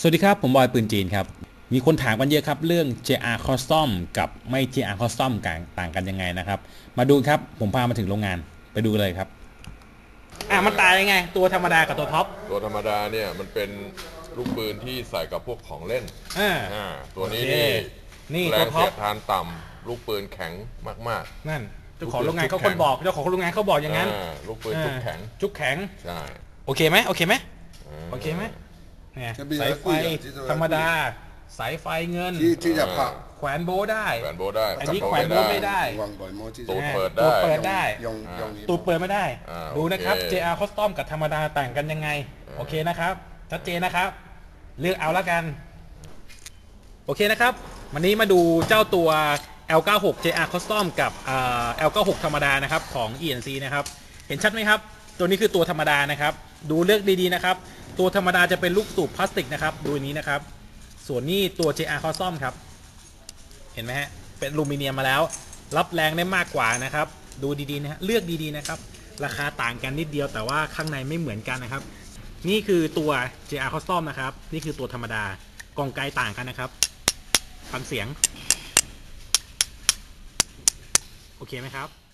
สวัสดีครับ ผมบอยปืนจีนครับ มีคนถามกันเยอะครับ เรื่อง JR Custom กับไม่ JR Custom ต่างต่างกันยังไงนะครับ มาดูครับ ผมพามาถึงโรงงานไปดูเลยครับ อะมันต่างยังไง ตัวธรรมดากับตัวท็อป ตัวธรรมดาเนี่ยมันเป็นลูกปืนที่ใส่กับพวกของเล่นอ่า อ่าตัวนี้โอเคนี่นี่แรตัวงท็อเสีปยดทานต่ำลูกปืนแข็งมาก นั่นเจ้าของโรงงานเขาคนบอกเจ้าของโรงงานเขาบอกๆอย่างนั้นอ่าลูกปืนทุกแข็ง จุกแข็ง ใช่ โอเคไหมโอเคไหมาโอเคไหม เนี่ยจะมีสายไฟอะไรคุยอะที่จะ ธรรมดา สายไฟเงิน ที่ที่จะผ่าแขวนโบว์ได้ แขวนโบได้อันนี้จับแขวนโบว์ไม่ได้ วางบ่อยโมที่ตูดจะเปิดตูได้เปิดได้ ยองยองตูดเปิดไม่ได้ อ่าดูนะครับ โอเค JR Custom กับธรรมดาต่างกันยังไง โอเคนะครับ ชัดเจนนะครับ เลือกเอาแล้วกัน โอเคนะครับ วันนี้มาดูเจ้าตัว L96 JR Custom กับอ่า L96 ธรรมดานะครับของ ENC นะครับ เห็นชัดไหมครับ ตัวนี้คือตัวธรรมดานะครับ ดูเลือกดีๆนะครับ ตัวธรรมดาจะเป็นลูกสูบพลาสติกนะครับ ดูนี้นะครับ ส่วนนี้ตัว JR Custom ครับ เห็นไหมฮะ เป็นอลูมิเนียมมาแล้ว รับแรงได้มากกว่านะครับ ดูดีๆนะฮะ เลือกดีๆนะครับ ราคาต่างกันนิดเดียวแต่ว่าข้างในไม่เหมือนกันนะครับ นี่คือตัว JR Custom นะครับ นี่คือตัวธรรมดากองไกต่างกันนะครับ ฟังเสียง โอเคไหมครับ